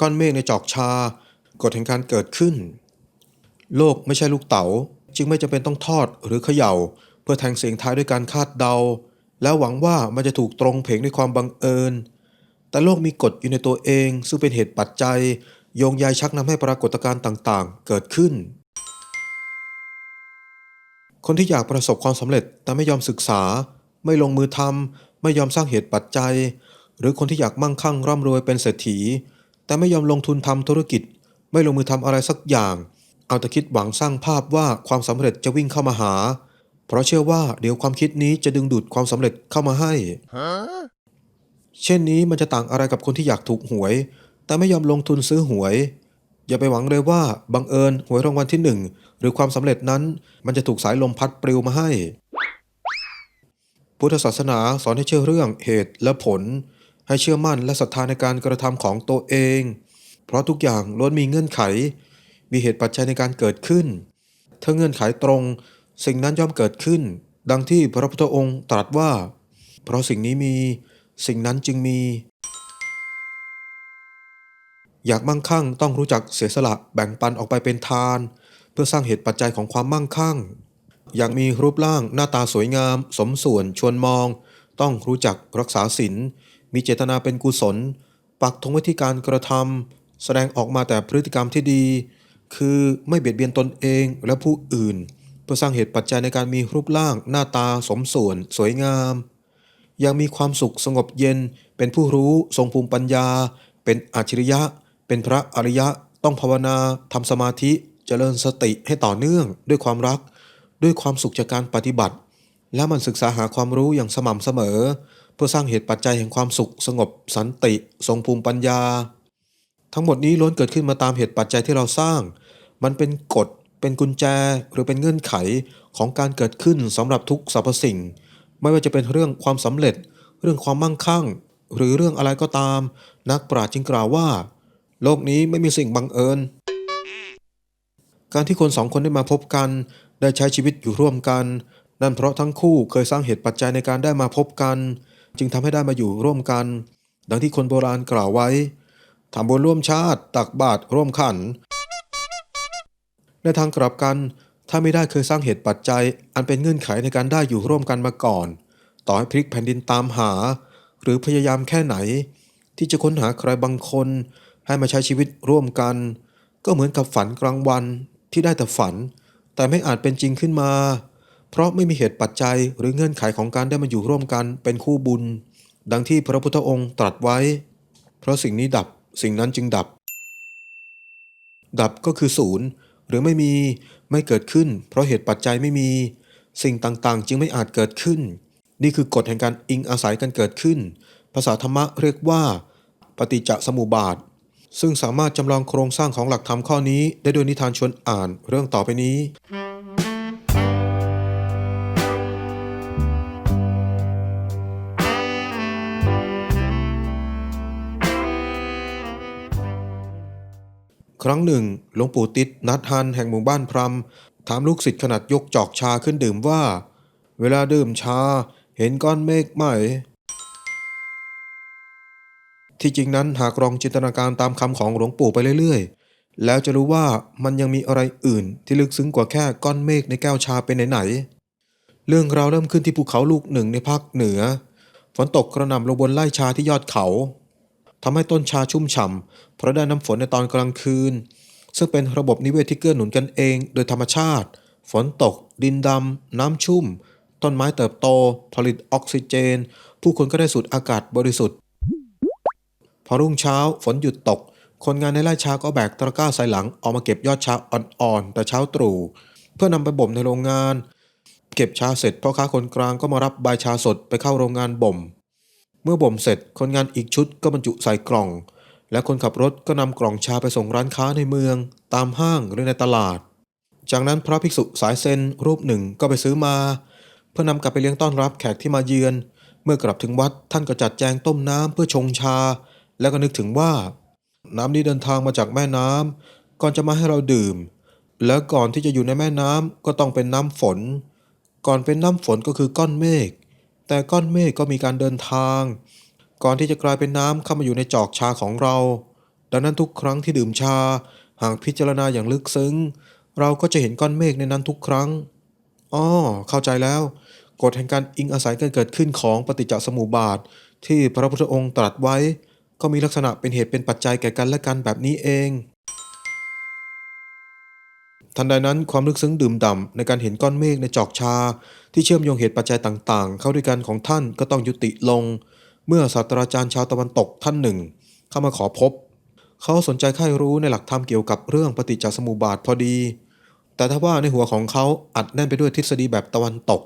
ก้อนเมฆในจอกชากฎแห่งการเกิดขึ้น โลกไม่ใช่ลูกเต๋า จึงไม่จำเป็นต้องทอดหรือเขย่า เพื่อแทงเสียงท้ายด้วยการคาดเดา แล้วหวังว่ามันจะถูกตรงเพงด้วยความบังเอิญ แต่โลกมีกฎอยู่ในตัวเอง ซึ่งเป็นเหตุปัจจัย โยงใยชักนำให้ปรากฏการณ์ต่างๆ เกิดขึ้น คนที่อยากประสบความสำเร็จแต่ไม่ยอมศึกษา ไม่ลงมือทำไม่ยอมสร้างเหตุปัจจัย หรือคนที่อยากมั่งคั่งร่ำรวยเป็นเศรษฐี แต่ไม่ยอมลงทุนทำธุรกิจ ไม่ลงมือทำอะไรสักอย่าง เอาแต่คิดหวังสร้างภาพว่าความสำเร็จจะวิ่งเข้ามาหา เพราะเชื่อว่าเดี๋ยวความคิดนี้จะดึงดูดความสำเร็จเข้ามาให้ เช่นนี้มันจะต่างอะไรกับคนที่อยากถูกหวย แต่ไม่ยอมลงทุนซื้อหวย อย่าไปหวังเลยว่าบังเอิญหวยรางวัลที่หนึ่งหรือความสำเร็จนั้น มันจะถูกสายลมพัดปลิวมาให้ พุทธศาสนาสอนให้เชื่อเรื่องเหตุและผล ให้เชื่อมั่นและศรัทธาในการกระทำของตัวเอง เพราะทุกอย่างล้วนมีเงื่อนไข มีเหตุปัจจัยในการเกิดขึ้น ถ้าเงื่อนไขตรง สิ่งนั้นย่อมเกิดขึ้น ดังที่พระพุทธองค์ตรัสว่า เพราะสิ่งนี้มี สิ่งนั้นจึงมี อยากมั่งคั่งต้องรู้จักเสียสละแบ่งปันออกไปเป็นทาน เพื่อสร้างเหตุปัจจัยของความมั่งคั่ง อยากมีรูปร่างหน้าตาสวยงาม สมส่วนชวนมอง ต้องรู้จักรักษาศีล มีเจตนาเป็นกุศล ปักธงไว้ที่การกระทำแสดงออกมาแต่พฤติกรรมที่ดี คือไม่เบียดเบียนตนเองและผู้อื่น เพื่อสร้างเหตุปัจจัยในการมีรูปร่าง หน้าตาสมส่วน สวยงาม ยังมีความสุขสงบเย็น เป็นผู้รู้ ทรงภูมิปัญญา เป็นอัจฉริยะ เป็นพระอริยะ ต้องภาวนาทำสมาธิเจริญสติให้ต่อเนื่องด้วยความรัก ด้วยความสุขจากการปฏิบัติ และมันศึกษาหาความรู้อย่างสม่ำเสมอ เพื่อสร้างเหตุปัจจัยแห่งความสุข สงบสันติ ทรงภูมิปัญญา ทั้งหมดนี้ล้วนเกิดขึ้นมาตามเหตุปัจจัยที่เราสร้าง มันเป็นกฎ เป็นกุญแจ หรือเป็นเงื่อนไขของการเกิดขึ้นสำหรับทุกสรรพสิ่ง ไม่ว่าจะเป็นเรื่องความสำเร็จ เรื่องความมั่งคั่ง หรือเรื่องอะไรก็ตาม นักปราชญ์จึงกล่าวว่า โลกนี้ไม่มีสิ่งบังเอิญ การที่คนสองคนได้มาพบกัน ได้ใช้ชีวิตอยู่ร่วมกัน นั่นเพราะทั้งคู่เคยสร้างเหตุปัจจัยในการได้มาพบกัน จึงทำให้ได้มาอยู่ร่วมกัน ดังที่คนโบราณกล่าวไว้ทำบุญร่วมชาติตักบาตรร่วมขัน ในทางกลับกัน ถ้าไม่ได้เคยสร้างเหตุปัจจัย อันเป็นเงื่อนไขในการได้อยู่ร่วมกันมาก่อน ต่อให้พลิกแผ่นดินตามหา หรือพยายามแค่ไหน ที่จะค้นหาใครบางคน ให้มาใช้ชีวิตร่วมกัน ก็เหมือนกับฝันกลางวันที่ได้แต่ฝัน แต่ไม่อาจเป็นจริงขึ้นมา เพราะไม่มีเหตุปัจจัยหรือเงื่อนไขของการได้มาอยู่ร่วมกันเป็นคู่บุญ ดังที่พระพุทธองค์ตรัสไว้ เพราะสิ่งนี้ดับสิ่งนั้นจึงดับ ดับก็คือศูนย์หรือไม่มีไม่เกิดขึ้น เพราะเหตุปัจจัยไม่มี สิ่งต่างๆ จึงไม่อาจเกิดขึ้น นี่คือกฎแห่งการอิงอาศัยกันเกิดขึ้น ภาษาธรรมะเรียกว่า ปฏิจจสมุปบาท ซึ่งสามารถจำลองโครงสร้างของหลักธรรมข้อนี้ ได้โดยนิทานชวนอ่านเรื่องต่อไปนี้ ครั้งหนึ่งหลวงปู่ติดนัดฮันแห่งหมู่บ้านพรมถามลูกศิษย์ขนาดยกจอกชาขึ้นดื่มว่า เวลาดื่มชาเห็นก้อนเมฆไหม ที่จริงนั้นหากลองจินตนาการตามคำของหลวงปู่ไปเรื่อยๆ แล้วจะรู้ว่ามันยังมีอะไรอื่นที่ลึกซึ้งกว่าแค่ก้อนเมฆในแก้วชาเป็นไหนๆเรื่องราวเริ่มขึ้นที่ภูเขาลูกหนึ่งในภาคเหนือ ฝนตกกระหน่ำลงบนไร่ชาที่ยอดเขา ทำให้ต้นชาชุ่มฉ่ำเพราะได้น้ำฝนในตอนกลางคืน ซึ่งเป็นระบบนิเวศที่เกื้อหนุนกันเองโดยธรรมชาติ ฝนตก ดินดำ น้ำชุ่ม ต้นไม้เติบโต ผลิตออกซิเจน ผู้คนก็ได้สูดอากาศบริสุทธิ์ พอรุ่งเช้าฝนหยุดตก คนงานในไร่ชาก็แบกตะกร้าใส่หลังออกมาเก็บยอดชาอ่อนๆ แต่เช้าตรู่เพื่อนำไปบ่มในโรงงาน เก็บชาเสร็จพ่อค้าคนกลางก็มารับใบชาสดไปเข้าโรงงานบ่ม มื่อบ่มเสร็จคนงานอีกชุดก็บรรจุใส่กล่อง และคนขับรถก็นำกล่องชาไปส่งร้านค้าในเมือง ตามห้างหรือในตลาด จากนั้นพระภิกษุสายเซนรูปหนึ่งก็ไปซื้อมา เพื่อนำกลับไปเลี้ยงต้อนรับแขกที่มาเยือน เมื่อกลับถึงวัดท่านก็จัดแจงต้มน้ำเพื่อชงชา แล้วก็นึกถึงว่า น้ำนี้เดินทางมาจากแม่น้ำก่อนจะมาให้เราดื่ม แล้วก่อนที่จะอยู่ในแม่น้ำก็ต้องเป็นน้ำฝน ก่อนเป็นน้ำฝนก็คือก้อนเมฆ แต่ก้อนเมฆก็มีการเดินทาง ก่อนที่จะกลายเป็นน้ำเข้ามาอยู่ในจอกชาของเรา ดังนั้นทุกครั้งที่ดื่มชา หากพิจารณาอย่างลึกซึ้ง เราก็จะเห็นก้อนเมฆในนั้นทุกครั้งอ๋อเข้าใจแล้ว กฎแห่งการอิงอาศัยกันเกิดขึ้นของปฏิจจสมุปบาท ที่พระพุทธองค์ตรัสไว้ ก็มีลักษณะเป็นเหตุเป็นปัจจัยแก่กันและกันแบบนี้เอง ทันใดนั้นความลึกซึ้งดื่มด่ำในการเห็นก้อนเมฆในจอกชา ที่เชื่อมโยงเหตุปัจจัยต่างๆ เข้าด้วยกันของท่านก็ต้องยุติลง เมื่อศาสตราจารย์ชาวตะวันตกท่านหนึ่ง เข้ามาขอพบ เขาสนใจใคร่รู้ในหลักธรรมเกี่ยวกับเรื่องปฏิจจสมุปบาทพอดี แต่ถ้าว่าในหัวของเขาอัดแน่นไปด้วยทฤษฎีแบบตะวันตก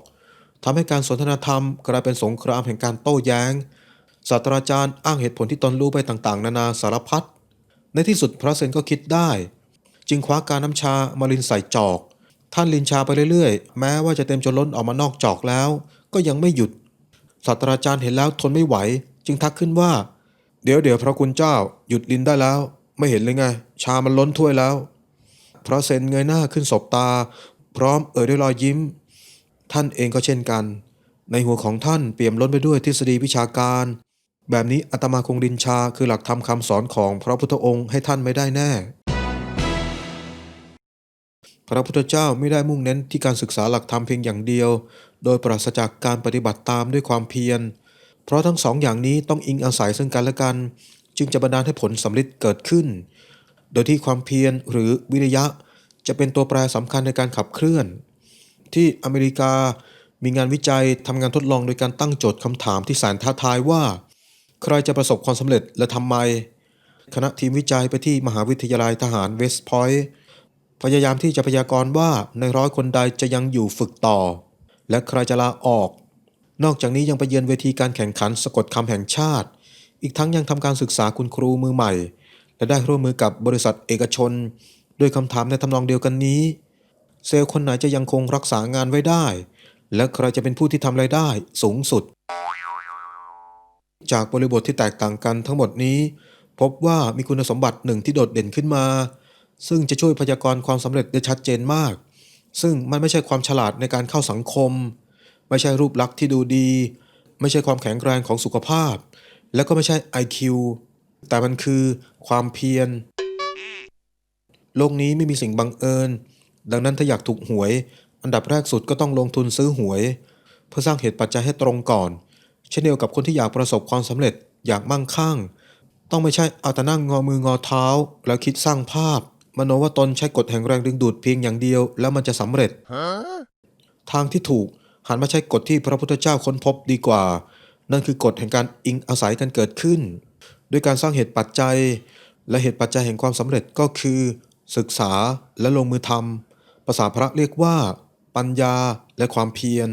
ทำให้การสนทนาธรรมกลายเป็นสงครามแห่งการโต้แย้งศาสตราจารย์อ้างเหตุผลที่ตนรู้ไปต่างๆ นานาสารพัดในที่สุดพระเซนก็คิดได้ จึงคว้ากาน้ำชามาลินใส่จอก ท่านลินชาไปเรื่อยๆ แม้ว่าจะเต็มจนล้นออกมานอกจอกแล้ว ก็ยังไม่หยุดศาสตราจารย์เห็นแล้วทนไม่ไหว จึงทักขึ้นว่า เดี๋ยวเดี๋ยวพระคุณเจ้าหยุดลินได้แล้ว ไม่เห็นเลยไง ชามันล้นถ้วยแล้ว พระเซนเงยหน้าขึ้นสบตา พร้อมเอ่ยด้วยรอยยิ้ม ท่านเองก็เช่นกัน ในหัวของท่านเปี่ยมล้นไปด้วยทฤษฎีวิชาการ แบบนี้อาตมาคงดินชาคือหลักธรรมคำสอนของพระพุทธองค์ให้ท่านไม่ได้แน่ พระพุทธเจ้าไม่ได้มุ่งเน้นที่การศึกษาหลักธรรมเพียงอย่างเดียว โดยปราศจากการปฏิบัติตามด้วยความเพียร เพราะทั้งสองอย่างนี้ต้องอิงอาศัยซึ่งกันและกัน จึงจะบันดาลให้ผลสำลิดเกิดขึ้น โดยที่ความเพียรหรือวิริยะ จะเป็นตัวแปรสำคัญในการขับเคลื่อน ที่อเมริกามีงานวิจัยทำงานทดลองโดยการตั้งโจทย์คำถามที่แสนท้าทายว่า ใครจะประสบความสำเร็จและทำไม คณะทีมวิจัยไปที่มหาวิทยาลัยทหารเวสต์พอยต์ พยายามที่จะพยากรณ์ว่าในร้อยคนใดจะยังอยู่ฝึกต่อ และใครจะลาออก นอกจากนี้ยังไปเยือนเวทีการแข่งขันสะกดคำแห่งชาติ อีกทั้งยังทำการศึกษาคุณครูมือใหม่ และได้ร่วมมือกับบริษัทเอกชน ด้วยคำถามในทำนองเดียวกันนี้ เซลล์คนไหนจะยังคงรักษางานไว้ได้ และใครจะเป็นผู้ที่ทำรายได้สูงสุด จากบริบทที่แตกต่างกันทั้งหมดนี้ พบว่ามีคุณสมบัติหนึ่งที่โดดเด่นขึ้นมา ซึ่งจะช่วยพยากรณ์ความสำเร็จได้ชัดเจนมาก ซึ่งมันไม่ใช่ความฉลาดในการเข้าสังคม ไม่ใช่รูปลักษณ์ที่ดูดี ไม่ใช่ความแข็งแรงของสุขภาพ และก็ไม่ใช่ IQ แต่มันคือความเพียร โลกนี้ไม่มีสิ่งบังเอิญ ดังนั้นถ้าอยากถูกหวย อันดับแรกสุดก็ต้องลงทุนซื้อหวย เพื่อสร้างเหตุปัจจัยให้ตรงก่อน เช่นเดียวกับคนที่อยากประสบความสำเร็จอยากมั่งคั่ง ต้องไม่ใช่เอาแต่นั่งงอมืองอเท้า แล้วคิดสร้างภาพ มโนว่าตนใช้กฎแห่งแรงดึงดูดเพียงอย่างเดียว แล้วมันจะสำเร็จ ทางที่ถูกหันมาใช้กฎที่พระพุทธเจ้าค้นพบดีกว่า นั่นคือกฎแห่งการอิงอาศัยกันเกิดขึ้น ด้วยการสร้างเหตุปัจจัย และเหตุปัจจัยแห่งความสำเร็จก็คือ ศึกษาและลงมือทำภาษาพระเรียกว่า ปัญญาและความเพียร